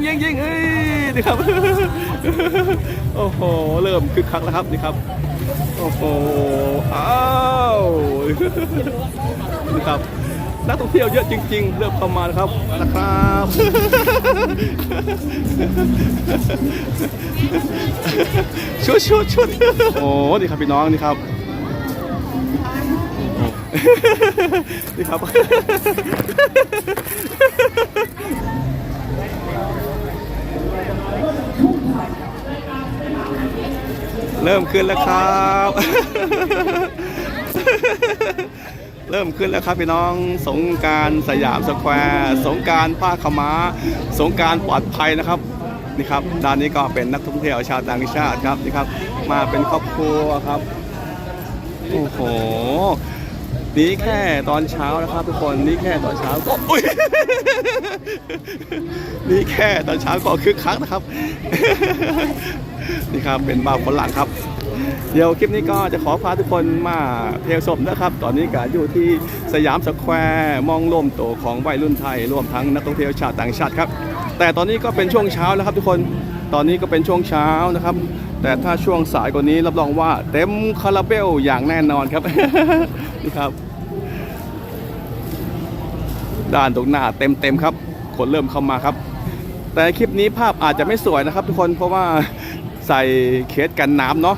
งยิงยิงเฮ้ยนี่ครับ โอ้โห เริ่มคึกคักแล้วครับนี่ครับ โอ้โห อ้าวนี่ครับ นักท่องเที่ยวเยอะจริง ๆ เริ่มเข้ามาแล้วครับนะครับชุดชุดชุดโอ้นี่ครับพี่น้องนี่ครับนี่ครับ เริ่มขึ้นแล้วครับ เริ่มขึ้นแล้วครับพี่น้อง สงการสยามสแควร์ สงการผ้าขม้า สงการปลอดภัยนะครับนี่ครับด้านนี้ก็เป็นนักท่องเที่ยวชาวต่างชาติครับนี่ครับ มาเป็นครอบครัวครับโอ้โหนี่แค่ตอนเช้านะครับทุกคนนี่แค่ตอนเช้าก็อุ้ยนี่แค่ตอนเช้าก็คึกคักนะครับ นี่ครับเป็นบ่าฝรั่งครับ เดี๋ยวคลิปนี้ก็จะขอพาทุกคนมาเที่ยวชมนะครับ ตอนนี้ก็อยู่ที่สยามสแควร์มองลมโตของวัยรุ่นไทยรวมทั้งนักท่องเที่ยวชาวต่างชาติครับ แต่ตอนนี้ก็เป็นช่วงเช้าแล้วครับทุกคนตอนนี้ก็เป็นช่วงเช้านะครับ แต่ถ้าช่วงสายกว่านี้รับรองว่าเต็มคาราเบลอย่างแน่นอนครับนี่ครับ ด้านตรงหน้าเต็มเต็มๆครับ คนเริ่มเข้ามาครับ แต่คลิปนี้ภาพอาจจะไม่สวยนะครับ ทุกคนเพราะว่าใส่เคสกันน้ำเนาะ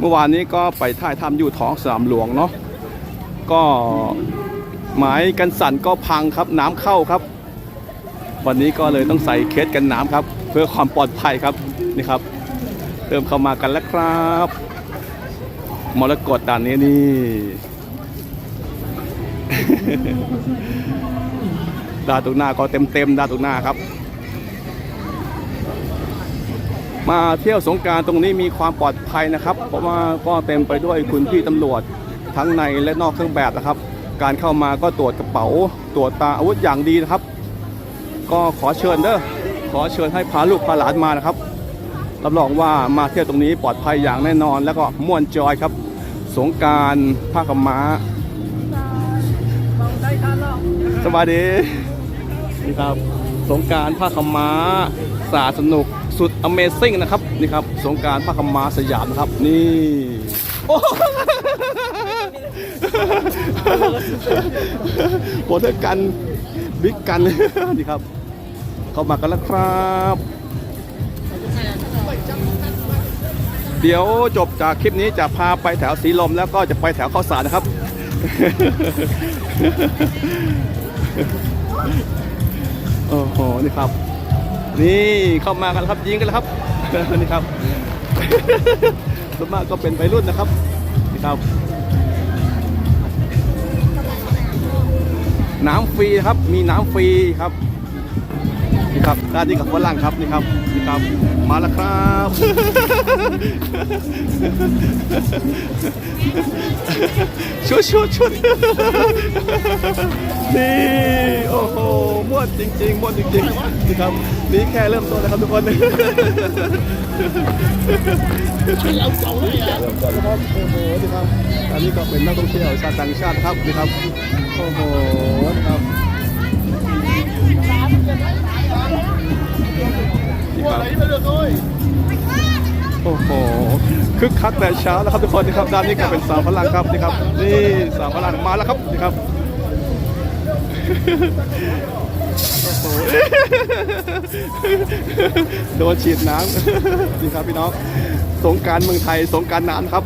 เมื่อวานนี้ก็ไปถ่ายทำอยู่ท้องสนามหลวงเนาะก็ไม้กันสั่นก็พังครับน้ำเข้าครับ วันนี้ก็เลยต้องใส่เคสกันน้ำครับ เพื่อความปลอดภัยครับนี่ครับเริ่มเข้ามากันแล้วครับมรกตด่านนี้นี่ดานตรงหน้าก็เต็มเต็มๆดานตรงหน้าครับ มาเที่ยวสงการตรงนี้มีความปลอดภัยนะครับ เพราะว่าก็เต็มไปด้วยคุณพี่ตำรวจทั้งในและนอกเครื่องแบบนะครับ การเข้ามาก็ตรวจกระเป๋าตรวจตาอาวุธอย่างดีนะครับ ก็ขอเชิญเด้อขอเชิญให้พาลูกพาหลานมานะครับรับรองว่ามาเที่ยวตรงนี้ปลอดภัยอย่างแน่นอน แล้วก็ม่วนจอยครับ สงการผ้าขม้าสวัสดีนี่ครับ สงการผ้าขม้าสาสนุก สุด Amazing นะครับนี่ครับสงการผ้าขาวม้าสยามนะครับนี่โอ้โหเธอกันบิ๊กกันนี่ครับ เข้ามากันแล้วครับ เดี๋ยวจบจากคลิปนี้จะพาไปแถวสีลมแล้วก็จะไปแถวข้าวสารนะครับโอ้โหนี่ครับ นี่เข้ามากันแล้วครับยิงกันแล้วครับนี่ครับส่วนมากก็เป็นวัยรุ่นนะครับนี่ครับ น้ำฟรีครับมีน้ำฟรีครับนี่ครับด้านนี้กับฝรั่งครับนี่ครับนี่ครับ มาแล้วครับชุดชุดชุดนี่โอ้โหม่วนจริงๆม่วนจริงๆนี่ครับ นี่แค่เริ่มต้นนะครับทุกคนเราสองเลยอะเริ่มต้นนะครับโอ้โหนี่ครับอันนี้ก็เป็นนักท่องเที่ยวชาวต่างชาตินะครับนี่ครับโอ้โหนะครับนี่ครับโอ้โหคึกคักแต่เช้าแล้วครับทุกคนนี่ครับด้านนี้ก็เป็นสาวฝรั่งครับนี่ครับนี่สาวฝรั่งมาแล้วครับนี่ครับ โดนฉีดน้ำนี่ครับพี่น้องสงการเมืองไทยสงการน้ำครับ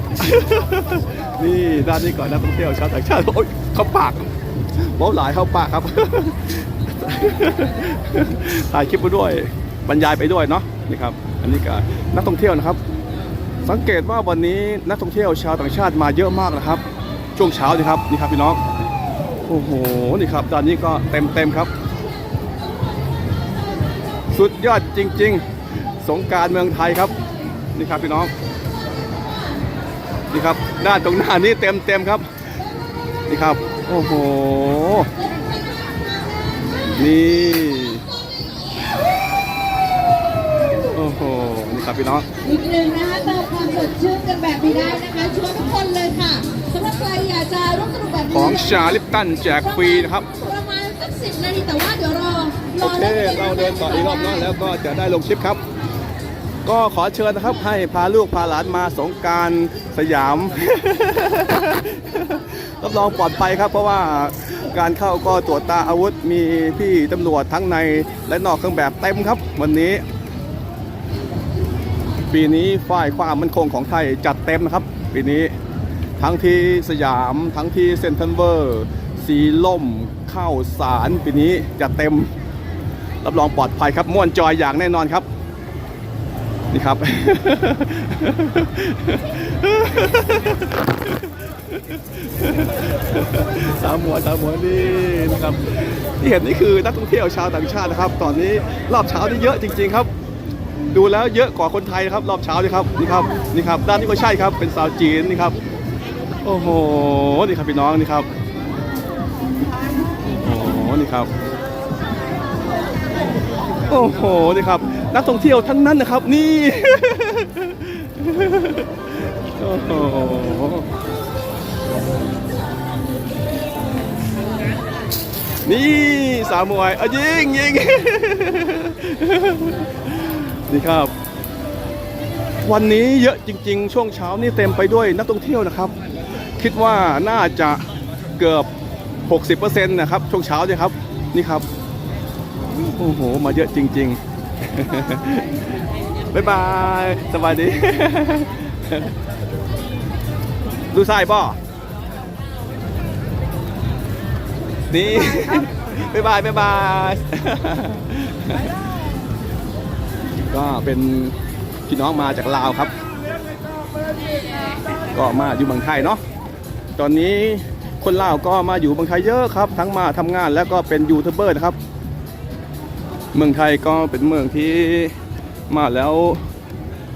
นี่ด้านนี้ก่อนนักท่องเที่ยวชาวต่างชาติโอ๊ยเขาปากเบ้าหลายเข้าปากครับถ่ายคลิปไปด้วยบรรยายไปด้วยเนาะนี่ครับ อันนี้ก็นักท่องเที่ยวนะครับ สังเกตว่าวันนี้นักท่องเที่ยวชาวต่างชาติมาเยอะมากนะครับ ช่วงเช้านี่ครับนี่ครับพี่น้องโอ้โหนี่ครับตอนนี้ก็เต็มเต็มครับ สุดยอดจริง ๆ สงกรารเมืองไทยครับ นี่ครับพี่น้อง นี่ครับด้านตรงหน้านี้เต็มเต็มๆครับ นี่ครับ โอ้โห นี่ โอ้โห นี่ครับพี่น้อง อีกหนึ่งนะคะเติมความสดชื่นกันแบบนี้ได้นะคะชวนทุกคนเลยค่ะสำหรับใครอยากจะร่วมสนุกแบบนี้ของชาลิปตันแจกฟรีนะครับ ประมาณสักสิบนาทีแต่ว่าเดี๋ยวรอร โอเค เราเดินต่ออีกรอบนอะแล้วก็จะได้ลงคลิปครับ ก็ขอเชิญนะครับให้พาลูกพาหลานมาสงการสยาม รับรองปลอดภัยครับ เพราะว่าการเข้าก็ตรวจตาอาวุธมีพี่ตำรวจทั้งในและนอกเครื่องแบบเต็มครับ วันนี้ ปีนี้ฝ่ายความมั่นคงของไทยจัดเต็มนะครับ ปีนี้ทั้งที่สยามทั้งที่เซ็นทรัลเวอร์ สีล่มเข้าสารปีนี้จัดเต็ม รับรองปลอดภัยครับม่วนจอยอย่างแน่นอนครับ นี่ครับ สามหัวสามหัวนี่นะครับที่เห็นนี่คือนักท่องเที่ยวชาวต่างชาตินะครับ ตอนนี้รอบเช้านี่เยอะจริง ๆครับดูแล้วเยอะกว่าคนไทยนะครับรอบเช้านี่ครับนี่ครับนี่ครับด้านนี้ก็ใช่ครับเป็นสาวจีนนี่ครับ โอ้โหนี่ครับพี่น้องนี่ครับโอ้โหนี่ครับ โอ้โหนี่ครับ นักท่องเที่ยวทั้งนั้นนะครับ นี่ โอ้โหนี่สาวมวยเอายิงยิงนี่ครับ วันนี้เยอะจริง ๆ ช่วงเช้านี่เต็มไปด้วยนักท่องเที่ยวนะครับ คิดว่าน่าจะเกือบ 60%นะครับ ช่วงเช้าเนี่ยครับ นี่ครับ โอ้โห มาเยอะจริง ๆ บ๊ายบายสบายดี ดูทรายป่อนี่ บ๊ายบาย บ๊ายบาย ก็เป็นพี่น้องมาจากลาวครับ ก็มาอยู่เมืองไทยเนาะ ตอนนี้คนลาวก็มาอยู่เมืองไทยเยอะครับ ทั้งมาทำงานแล้วก็เป็นยูทูบเบอร์นะครับ เมืองไทยก็เป็นเมืองที่มาแล้ว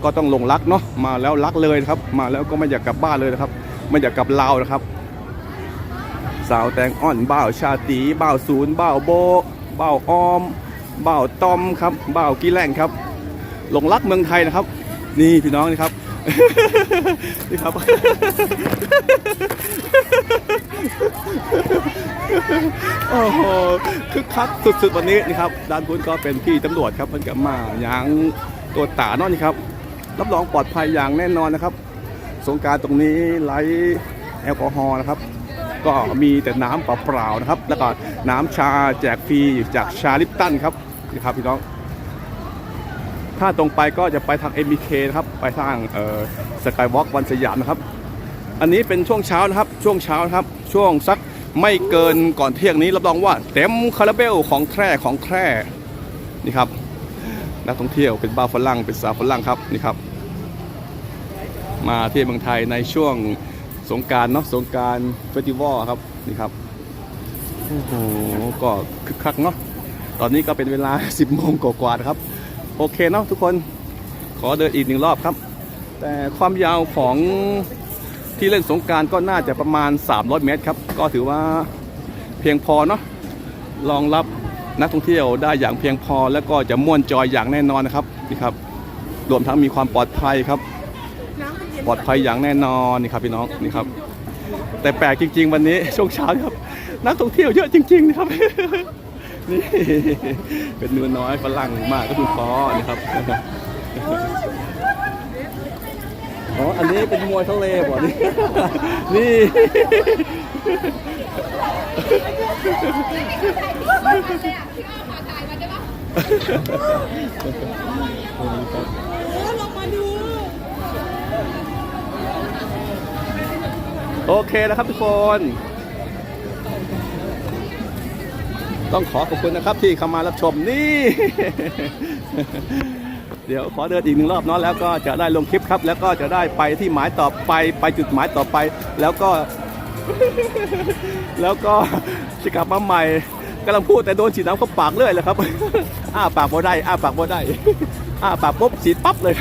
ก็ต้องหลงรักเนาะมาแล้วรักเลยนะครับ มาแล้วก็ไม่อยากกลับบ้านเลยนะครับ ไม่อยากกลับลาวนะครับ สาวแตงอ่อนบ่าวชาตีบ่าวศูนย์บ่าวโบบ่าวออมบ่าวตอมครับบ่าวกี้แหล่งครับหลงรักเมืองไทยนะครับ นี่พี่น้องนะครับ นี่ครับ โอ้โหคึกคักสุดๆวันนี้นะครับ ด้านพุ้นก็เป็นพี่ตำรวจครับเพิ่นกับมาอย่างตัวตาเนอนนี่ครับ รับรองปลอดภัยอย่างแน่นอนนะครับ สงการตรงนี้ไร้แอลกอฮอล์นะครับ ก็มีแต่น้ำเปล่าๆนะครับ แล้วก็น้ำชาแจกฟรีจากชาลิปตันครับนี่ครับพี่น้อง ถ้าตรงไปก็จะไปทาง MBK นะครับ ไปทางสกายวอล์กวันสยามนะครับ อันนี้เป็นช่วงเช้านะครับ ช่วงเช้านะครับ ช่วงสักไม่เกินก่อนเที่ยงนี้รับรองว่าเต็มคาราเบลของแท้ของแท้นี่ครับนักท่องเที่ยวเป็นบ้าวฝรั่งเป็นสาวฝรั่งครับนี่ครับ มาที่เมืองไทยในช่วงสงการเนาะสงการเฟสติวัลครับนี่ครับโอ้โหก็คึกคักเนาะตอนนี้ก็เป็นเวลา 10โมงกว่าๆนะครับ โอเคเนาะทุกคนขอเดินอีกหนึ่งรอบครับ แต่ความยาวของที่เล่นสงการก็น่าจะประมาณ 300 เมตรครับ ก็ถือว่าเพียงพอเนาะรองรับนักท่องเที่ยวได้อย่างเพียงพอ แล้วก็จะม่วนจอยอย่างแน่นอนนะครับนี่ครับรวมทั้งมีความปลอดภัยครับ ปลอดภัยอย่างแน่นอนนี่ครับพี่น้องนี่ครับ แต่แปลกจริง ๆ วันนี้ช่วงเช้าครับ นักท่องเที่ยวเยอะจริง ๆ นะครับ นี่เป็นเนื้อน้อยฝรั่งมากก็คุณปอนี่ครับอ๋ออันนี้เป็นมวยทะเลบ่นี่นี่โอเคนะครับทุกคน ต้องขอขอบคุณนะครับที่เข้ามารับชมนี่ เดี๋ยวขอเดินอีกหนึ่งรอบเนาะแล้วก็จะได้ลงคลิปครับ แล้วก็จะได้ไปที่หมายต่อไปไปจุดหมายต่อไป แล้วก็ แล้วก็จะกลับมาใหม่กำลังพูดแต่โดนฉีดน้ำเข้าปากเรื่อยเลยครับ อ้าปากบ่ได้ อ้าปากบ่ได้ อ้าปากปุ๊บฉีดปั๊บเลย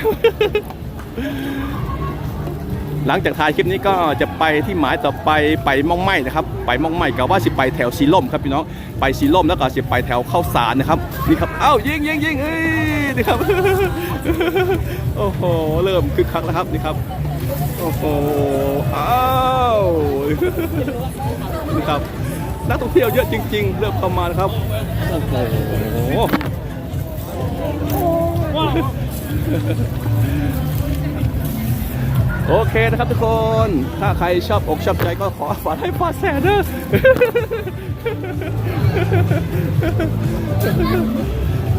หลังจากถ่ายคลิปนี้ก็จะไปที่หมายต่อไปไปม่องไม้นะครับ ไปม่องไม้กับว่าสิไปแถวสีล่มครับพี่น้องไปสีล่มแล้วก็สิไปแถวเข้าสารนะครับนี่ครับเอ้ายิงยิงยิงเอ้ยนี่ครับโอ้โหเริ่มคึกคักแล้วครับนี่ครับโอ้โหอ้าวนี่ครับนักท่องเที่ยวเยอะจริง ๆ เริ่มเข้ามานะครับโอ้โห โอเคนะครับทุกคน ถ้าใครชอบอกชอบใจก็ขอฝากให้ฝากแสนเด้อ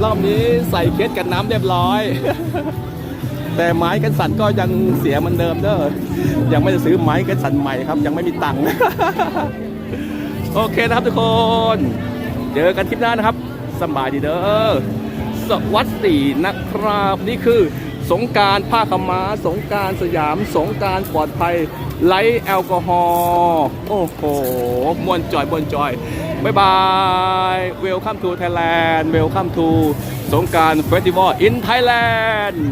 รอบนี้ใส่เคสกันน้ำเรียบร้อย แต่ไม้กันสั่นก็ยังเสียเหมือนเดิมเด้อ ยังไม่ได้ซื้อไม้กันสั่นใหม่ครับ ยังไม่มีตังค์ โอเคนะครับทุกคน เจอกันคลิปหน้านะครับ สบายดีเด้อ สวัสดีนะครับ นี่คือ สงการผ้าขม้า สงการสยาม สงการปลอดภัยไร้แอลกอฮอล์โอ้โหมวนจอยมวนจอยบายบายเวลคัมทูไทยแลนด์เวลคัมทูสงการเฟสติวัลอินไทยแลนด์